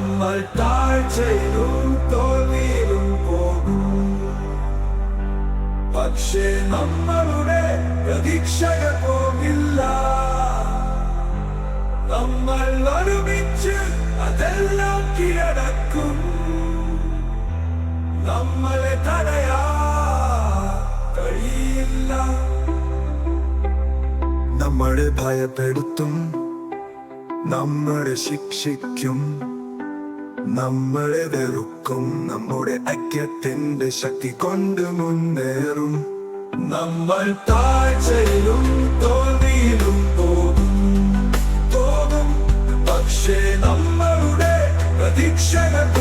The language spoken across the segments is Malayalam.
നമ്മൾ താഴ്ചയിലും തോൽവിയിലും പോകും. പക്ഷേ നമ്മളുടെ പ്രതീക്ഷകൾ പോകില്ല. നമ്മൾ ഒരുമിച്ച് അതെല്ലാം കീഴടക്കും. നമ്മളെ തടയാ കഴിയില്ല. നമ്മളെ ഭയപ്പെടുത്തും. നമ്മളെ ശിക്ഷിക്കും. നമ്മളെ വെറുക്കും നമ്മുടെ ഐക്യത്തിന്റെ ശക്തി കൊണ്ട് മുന്നേറും. നമ്മൾ താഴ്ചയിലും തോൽവിയിലും പോകും. പോകും. പക്ഷേ നമ്മളുടെ പ്രതീക്ഷകൾ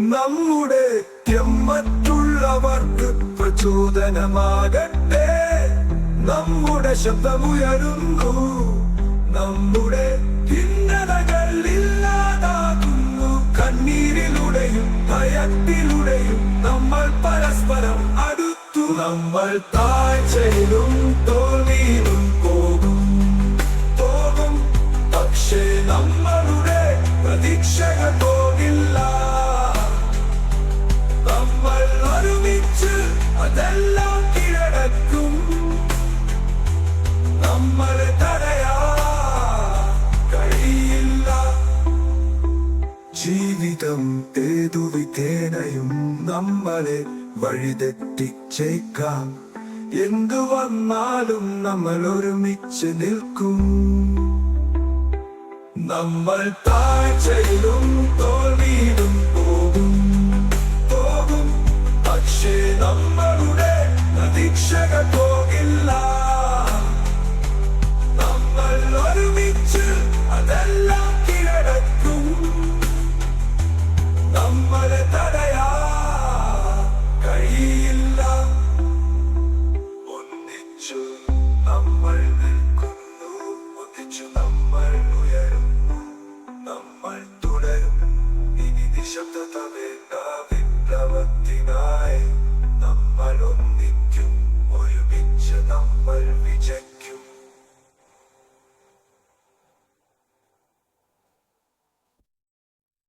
നമ്മുടെ മറ്റുള്ളവർക്ക് പ്രചോദനമാകട്ടെ. നമ്മുടെ ശബ്ദമുയരുന്നു. നമ്മുടെ ഭിന്നതകൾ ഇല്ലാതാകുന്നു. കണ്ണീരിലൂടെയും ഭയത്തിലൂടെയും നമ്മൾ പരസ്പരം അടുത്തു. നമ്മൾ താഴ്ചയിലും തോൽവിയിലും പോകും. പോകും. പക്ഷേ നമ്മളുടെ പ്രതീക്ഷകൾ പോകില്ല. വിധേനയും നമ്മളെ വഴിതെറ്റിച്ചേക്കാം. എന്തു വന്നാലും നമ്മൾ ഒരുമിച്ച് നിൽക്കും. നമ്മൾ താഴ്ചയിലും തോൽവിയിലും